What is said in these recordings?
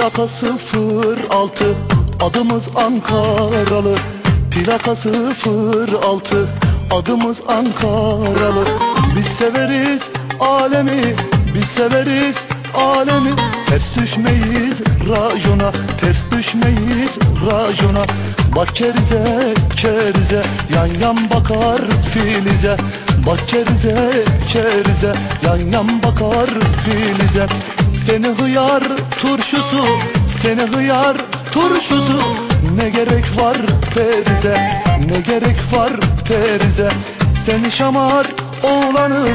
Plaka 06 Adımız Ankaralı. Plaka 06 Adımız Ankaralı. Biz severiz alemi Biz severiz alemi. Ters düşmeyiz rajona Ters düşmeyiz rajona Bak kerize kerize Yan yan bakar filize. Bak kerize kerize Yan yan bakar filize Seni hıyar turşusu Seni hıyar turşusu. Ne gerek var perize Ne gerek var perize? Seni şamar oğlanı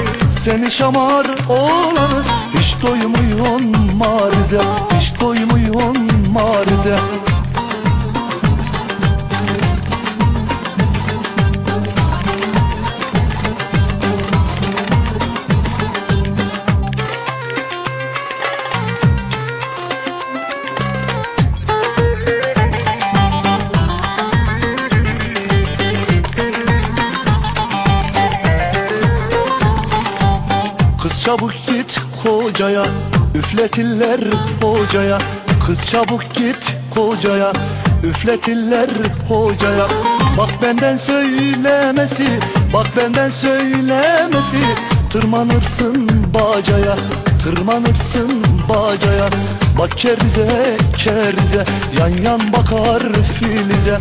Seni şamar oğlanı. Hiç doymuyorsun marize Hiç doymuyorsun marize çabuk git kocaya Üfletirler hocaya. Kız çabuk git kocaya Üfletirler hocaya. Bak benden söylemesi Bak benden söylemesi. Tırmanırsın bacaya Tırmanırsın bacaya. Bak kerize kerize Yan yan bakar filize